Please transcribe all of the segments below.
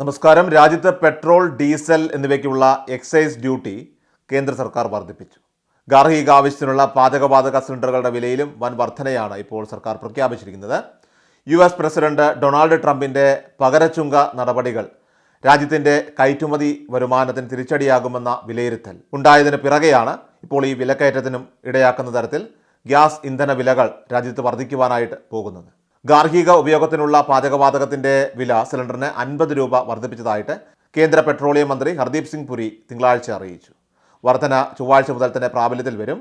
നമസ്കാരം. രാജ്യത്ത് petrol diesel എന്നിവയ്ക്കുള്ള എക്സൈസ് ഡ്യൂട്ടി കേന്ദ്ര സർക്കാർ വർദ്ധിപ്പിച്ചു. ഗാർഹിക ആവശ്യത്തിനുള്ള പാചകവാതക സിലിണ്ടറുകളുടെ വിലയിലും വൻ വർധനയാണ് ഇപ്പോൾ സർക്കാർ പ്രഖ്യാപിച്ചിരിക്കുന്നത്. യു എസ് പ്രസിഡന്റ് ഡൊണാൾഡ് ട്രംപിന്റെ പകരച്ചുങ്ക നടപടികൾ രാജ്യത്തിന്റെ കയറ്റുമതി വരുമാനത്തിന് തിരിച്ചടിയാകുമെന്ന വിലയിരുത്തൽ ഉണ്ടായതിന് പിറകെയാണ് ഇപ്പോൾ ഈ വിലക്കയറ്റത്തിനും ഇടയാക്കുന്ന തരത്തിൽ ഗ്യാസ് ഇന്ധന വിലകൾ രാജ്യത്ത് വർദ്ധിക്കുവാനായിട്ട് പോകുന്നത്. ഗാർഹിക ഉപയോഗത്തിനുള്ള പാചകവാതകത്തിന്റെ വില സിലിണ്ടറിന് അൻപത് രൂപ വർദ്ധിപ്പിച്ചതായിട്ട് കേന്ദ്ര പെട്രോളിയം മന്ത്രി ഹർദീപ് സിംഗ് പുരി തിങ്കളാഴ്ച അറിയിച്ചു. വർധന ചൊവ്വാഴ്ച മുതൽ തന്നെ പ്രാബല്യത്തിൽ വരും.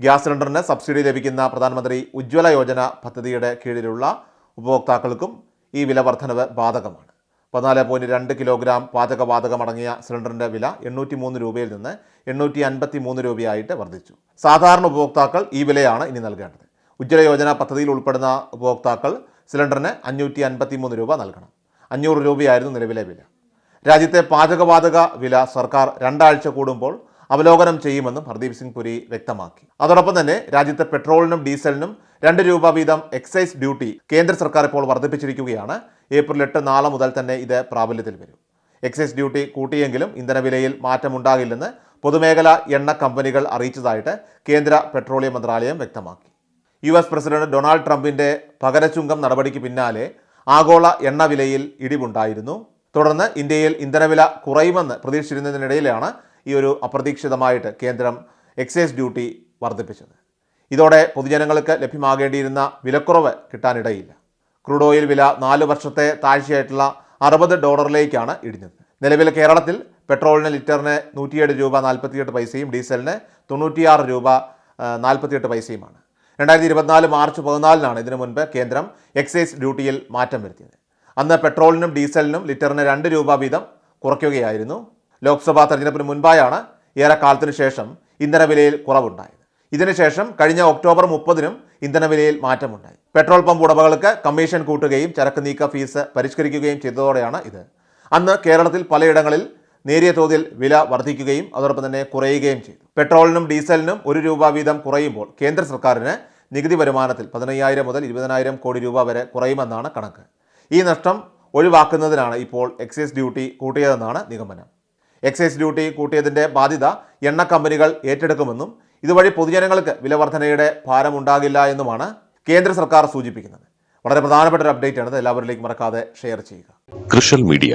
ഗ്യാസ് സിലിണ്ടറിന് സബ്സിഡി ലഭിക്കുന്ന പ്രധാനമന്ത്രി ഉജ്ജ്വല യോജന പദ്ധതിയുടെ കീഴിലുള്ള ഉപഭോക്താക്കൾക്കും ഈ വില വർധനവ് ബാധകമാണ്. പതിനാല് പോയിന്റ് രണ്ട് കിലോഗ്രാം പാചകവാതകമടങ്ങിയ സിലിണ്ടറിന്റെ വില എണ്ണൂറ്റി മൂന്ന് രൂപയിൽ നിന്ന് എണ്ണൂറ്റി അൻപത്തി മൂന്ന് രൂപയായിട്ട് വർദ്ധിച്ചു. സാധാരണ ഉപഭോക്താക്കൾ ഈ വിലയാണ് ഇനി നൽകേണ്ടത്. ഉജ്ജ്വല യോജന പദ്ധതിയിൽ ഉൾപ്പെടുന്ന ഉപഭോക്താക്കൾ സിലിണ്ടറിന് അഞ്ഞൂറ്റി അൻപത്തി മൂന്ന് രൂപ നൽകണം. അഞ്ഞൂറ് രൂപയായിരുന്നു നിലവിലെ വില. രാജ്യത്തെ പാചകവാതക വില സർക്കാർ രണ്ടാഴ്ച കൂടുമ്പോൾ അവലോകനം ചെയ്യുമെന്നും ഹർദീപ് സിംഗ് പുരി വ്യക്തമാക്കി. അതോടൊപ്പം തന്നെ രാജ്യത്തെ പെട്രോളിനും ഡീസലിനും രണ്ട് രൂപ വീതം എക്സൈസ് ഡ്യൂട്ടി കേന്ദ്ര സർക്കാർ ഇപ്പോൾ വർദ്ധിപ്പിച്ചിരിക്കുകയാണ്. ഏപ്രിൽ എട്ട് നാളെ മുതൽ തന്നെ ഇത് പ്രാബല്യത്തിൽ വരും. എക്സൈസ് ഡ്യൂട്ടി കൂട്ടിയെങ്കിലും ഇന്ധനവിലയിൽ മാറ്റമുണ്ടാകില്ലെന്ന് പൊതുമേഖലാ എണ്ണ കമ്പനികൾ അറിയിച്ചതായിട്ട് കേന്ദ്ര പെട്രോളിയം മന്ത്രാലയം വ്യക്തമാക്കി. യു എസ് പ്രസിഡന്റ് ഡൊണാൾഡ് ട്രംപിന്റെ പകരച്ചുങ്കം നടപടിക്ക് പിന്നാലെ ആഗോള എണ്ണവിലയിൽ ഇടിവുണ്ടായിരുന്നു. തുടർന്ന് ഇന്ത്യയിൽ ഇന്ധനവില കുറയുമെന്ന് പ്രതീക്ഷിച്ചിരുന്നതിനിടയിലാണ് ഈ ഒരു അപ്രതീക്ഷിതമായിട്ട് കേന്ദ്രം എക്സൈസ് ഡ്യൂട്ടി വർദ്ധിപ്പിച്ചത്. ഇതോടെ പൊതുജനങ്ങൾക്ക് ലഭ്യമാകേണ്ടിയിരുന്ന വിലക്കുറവ് കിട്ടാനിടയില്ല. ക്രൂഡ് ഓയിൽ വില നാല് വർഷത്തെ താഴ്ചയായിട്ടുള്ള അറുപത് ഡോളറിലേക്കാണ് ഇടിഞ്ഞത്. നിലവിൽ കേരളത്തിൽ പെട്രോളിന് ലിറ്ററിന് നൂറ്റിയേഴ് രൂപ നാൽപ്പത്തിയെട്ട് പൈസയും ഡീസലിന് തൊണ്ണൂറ്റിയാറ് രൂപ നാൽപ്പത്തിയെട്ട് പൈസയുമാണ്. രണ്ടായിരത്തി ഇരുപത്തിനാല് മാർച്ച് പതിനാലിനാണ് ഇതിനു മുൻപ് കേന്ദ്രം എക്സൈസ് ഡ്യൂട്ടിയിൽ മാറ്റം വരുത്തിയത്. അന്ന് പെട്രോളിനും ഡീസലിനും ലിറ്ററിന് രണ്ട് രൂപ വീതം കുറയ്ക്കുകയായിരുന്നു. ലോക്സഭാ തെരഞ്ഞെടുപ്പിന് മുൻപായാണ് ഏറെക്കാലത്തിനു ശേഷം ഇന്ധനവിലയിൽ കുറവുണ്ടായത്. ഇതിനുശേഷം കഴിഞ്ഞ ഒക്ടോബർ മുപ്പതിനും ഇന്ധനവിലയിൽ മാറ്റമുണ്ടായി. പെട്രോൾ പമ്പ് ഉടമകൾക്ക് കമ്മീഷൻ കൂട്ടുകയും ചരക്ക് നീക്ക ഫീസ് പരിഷ്കരിക്കുകയും ചെയ്തതോടെയാണ് ഇത്. അന്ന് കേരളത്തിൽ പലയിടങ്ങളിൽ നേരിയ തോതിൽ വില വർദ്ധിക്കുകയും അതോടൊപ്പം തന്നെ കുറയുകയും ചെയ്തു. പെട്രോളിനും ഡീസലിനും ഒരു രൂപ വീതം കുറയുമ്പോൾ കേന്ദ്ര സർക്കാരിന് നികുതി വരുമാനത്തിൽ പതിനയ്യായിരം മുതൽ ഇരുപതിനായിരം കോടി രൂപ വരെ കുറയുമെന്നാണ് കണക്ക്. ഈ നഷ്ടം ഒഴിവാക്കുന്നതിനാണ് ഇപ്പോൾ എക്സൈസ് ഡ്യൂട്ടി കൂട്ടിയതെന്നാണ് നിഗമനം. എക്സൈസ് ഡ്യൂട്ടി കൂട്ടിയതിന്റെ ബാധ്യത എണ്ണ കമ്പനികൾ ഏറ്റെടുക്കുമെന്നും ഇതുവഴി പൊതുജനങ്ങൾക്ക് വിലവർധനയുടെ ഭാരമുണ്ടാകില്ല എന്നുമാണ് കേന്ദ്ര സർക്കാർ സൂചിപ്പിക്കുന്നത്. വളരെ പ്രധാനപ്പെട്ട ഒരു അപ്ഡേറ്റ് ആണ് എല്ലാവരിലേക്കും മറക്കാതെ ഷെയർ ചെയ്യുക. കൃഷൽ മീഡിയ.